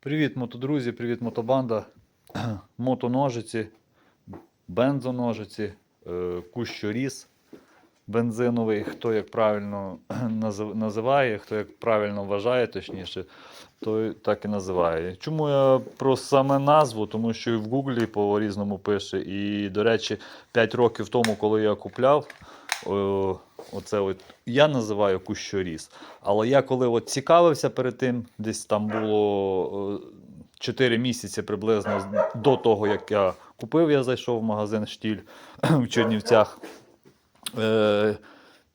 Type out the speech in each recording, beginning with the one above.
Привіт, мотодрузі, привіт, мотобанда, мотоножиці, бензоножиці, е, кущоріз бензиновий, хто як правильно називає, хто як правильно вважає, точніше, той так і називає. Чому я про саме назву? Тому що і в Гуглі по-різному пише. І, до речі, 5 років тому, коли я купляв, о, оце от, я називаю кущоріз. Але я коли от цікавився перед тим, десь там було 4 місяці приблизно до того, як я купив, я зайшов в магазин Штіль в Чернівцях. Е,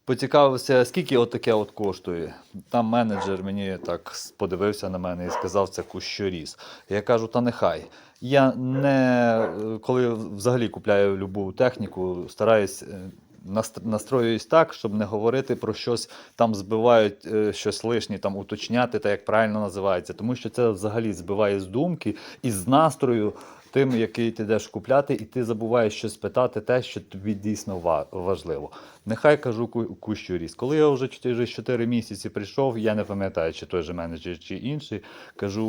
поцікавився, скільки от таке от коштує. Там менеджер мені так подивився на мене і сказав, це кущоріз. Я кажу, та нехай. Я не е, коли взагалі купляю любу техніку, стараюсь. Настроююсь так, щоб не говорити про щось, там збивають е, щось лишнє, там уточняти, та як правильно називається. Тому що це взагалі збиває з думки і з настрою тим, який ти йдеш купляти, і ти забуваєш щось питати, те, що тобі дійсно важливо. Нехай кажу ку- кущуріз. Коли я вже через 4 місяці прийшов, я не пам'ятаю, чи той же менеджер, чи інший. Кажу,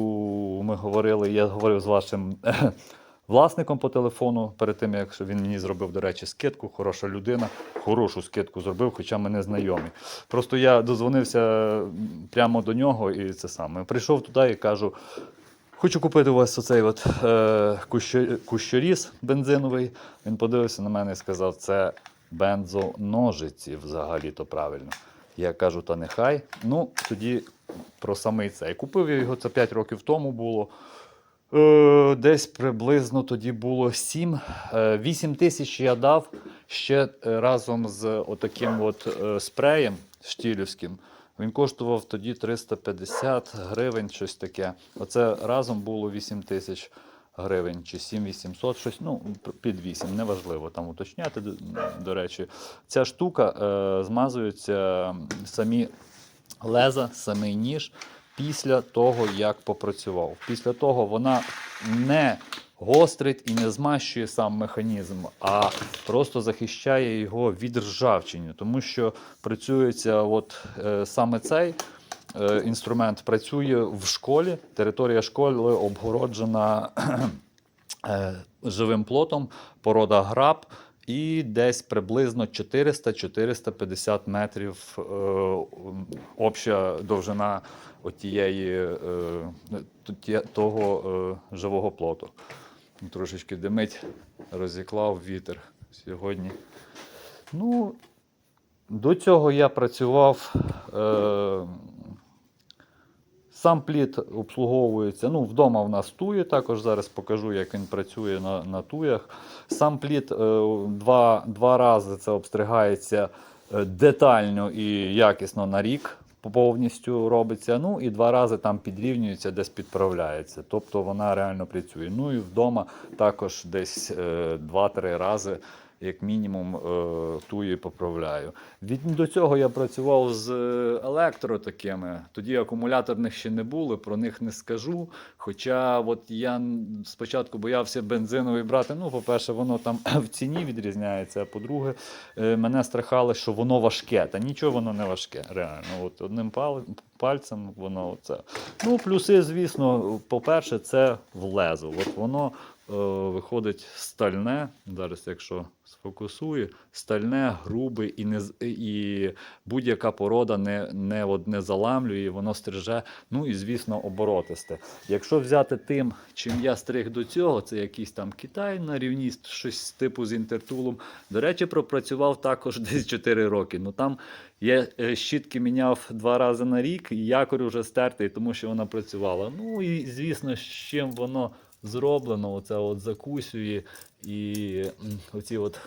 ми говорили, я говорив з вашим. Власником по телефону, перед тим як він мені зробив, до речі, скидку, хороша людина, хорошу скидку зробив, хоча ми не знайомі. Просто я дозвонився прямо до нього і це саме. Прийшов туди і кажу: Хочу купити у вас оцей от, е, кущоріз бензиновий. Він подивився на мене і сказав, це бензоножиці взагалі-то правильно. Я кажу, та нехай. Ну, тоді про самий цей. Купив я його це 5 років тому було. Е, десь приблизно тоді було 7. Е, 8 тисяч я дав ще е, разом з отаким от е, спреєм штілівським. Він коштував тоді 350 гривень, щось таке. Оце разом було 8 тисяч гривень чи 7800, щось, ну, під 8, неважливо там уточняти, до речі. Ця штука е, змазується самі леза, самий ніж після того, як попрацював. Після того вона не гострить і не змащує сам механізм, а просто захищає його від ржавчини, тому що працюється от е, саме цей. е, Інструмент працює в школі. Територія школи обгороджена е, живим плотом, порода граб, і десь приблизно 400-450 метрів е, обща довжина отієї, е, того е, живого плоту. Трошечки димить, розіклав вітер сьогодні. Ну, до цього я працював. Е, Сам плід обслуговується. Ну, вдома в нас тує, також зараз покажу, як він працює на, на туях. Сам плід е, два, два рази це обстригається е, детально і якісно на рік. Повністю робиться, ну і два рази там підрівнюється, десь підправляється. Тобто вона реально працює. Ну і вдома також десь е, два-три рази, як мінімум, е, туї поправляю. Від до цього я працював з е, електро такими. Тоді акумуляторних ще не було, про них не скажу. Хоча от я спочатку боявся бензиновий брати. Ну, по-перше, воно там в ціні відрізняється. А по-друге, е, мене страхало, що воно важке. Та нічого воно не важке, реально. От одним пальцем воно оце. Ну, плюси, звісно, по-перше, це в лезо. От воно виходить стальне. Зараз, якщо сфокусує, стальне, грубе і не і будь-яка порода не, не, от, не заламлює, воно стриже. Ну і звісно, оборотисте. Якщо взяти тим, чим я стриг до цього, це якийсь там Китай на рівні щось типу з інтертулом. До речі, пропрацював також десь 4 роки. Ну там я е, щітки міняв два рази на рік, і якорь уже стертий, тому що вона працювала. Ну і звісно, з чим воно зроблено, оце от закусює і оці от.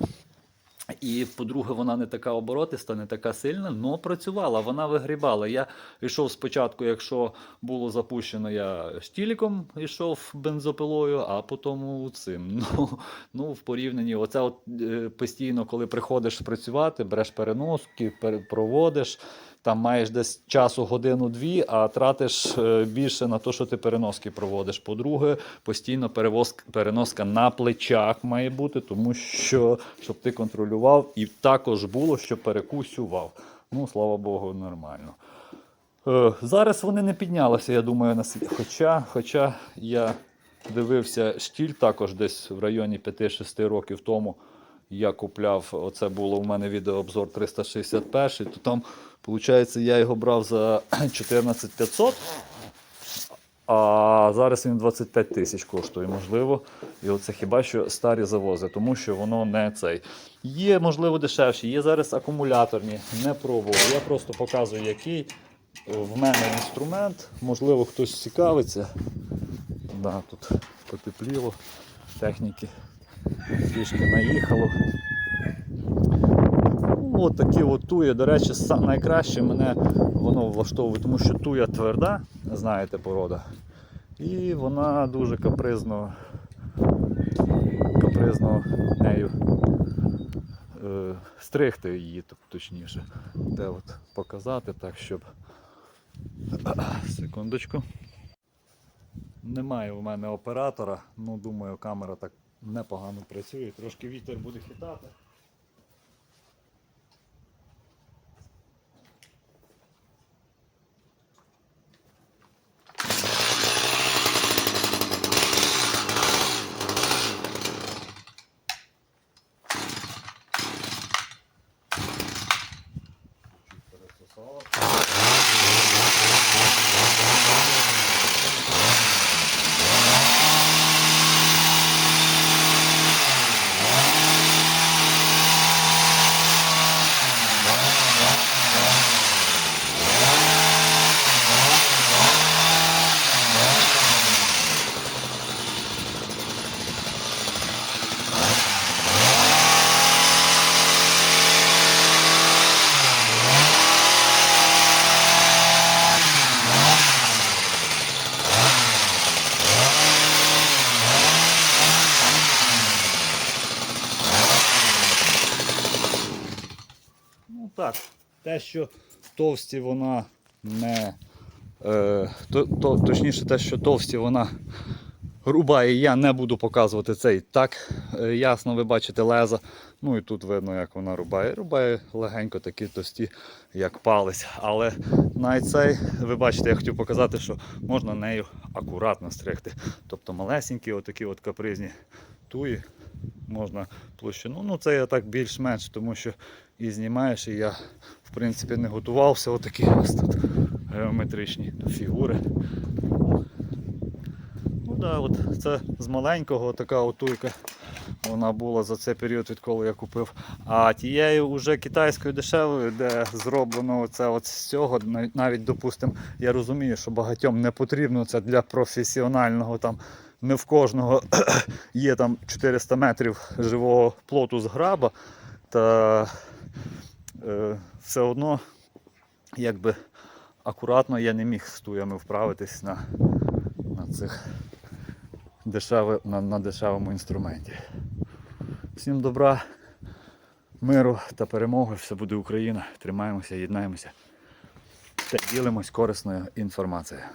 І, по-друге, вона не така оборотиста, не така сильна, але працювала, вона вигрібала. Я йшов спочатку, якщо було запущено, я штіліком йшов бензопилою, а потім цим. Ну, ну в порівнянні, оце от е, постійно, коли приходиш працювати, береш переноски, пере- проводиш. Там маєш десь часу годину-дві, а тратиш е, більше на те, що ти переноски проводиш. По-друге, постійно перевоз, переноска на плечах має бути, тому що щоб ти контролював, і також було, що перекусював. Ну, слава Богу, нормально. Е, Зараз вони не піднялися, я думаю, на світ. Хоча, хоча я дивився штіль також десь в районі 5-6 років тому. Я купляв, оце було у мене відеообзор 361, то там, виходить, я його брав за 14500, а зараз він 25 тисяч коштує, можливо. І оце хіба що старі завози, тому що воно не цей. Є, можливо, дешевші, є зараз акумуляторні, не пробував. Я просто показую, який в мене інструмент. Можливо, хтось цікавиться. Да, тут потепліло, техніки трішки наїхало. Ну, от такі от туї. До речі, найкраще мене воно влаштовує, тому що туя тверда, знаєте, порода. І вона дуже капризно, капризно нею е, стригти її, точніше. Де от показати так, щоб. Секундочку. Немає у мене оператора, ну думаю, камера так непогано працює. Трошки вітер буде хитати. Те, що товсті вона не. Е, то, то, точніше, те, що товсті вона рубає, я не буду показувати цей. Так, е, ясно, ви бачите леза. Ну і тут видно, як вона рубає. Рубає легенько такі товсті, як палець. Але навіть цей, ви бачите, я хотів показати, що можна нею акуратно стригти. Тобто малесенькі, отакі от капризні туї можна площину. Ну, це я так більш-менш, тому що і знімаєш, і я в принципі не готувався. Отакі ось тут геометричні фігури. Ну да, от це з маленького така отуйка. Вона була за цей період, відколи я купив. А тією уже китайською дешевою, де зроблено це от з цього, навіть допустимо, я розумію, що багатьом не потрібно це для професіонального там. Не в кожного є там 400 метрів живого плоту з граба, та е, все одно якби акуратно я не міг з туями вправитись на, на цих дешеве, на, на дешевому інструменті. Всім добра, миру та перемоги. Все буде Україна. Тримаємося, єднаємося та ділимось корисною інформацією.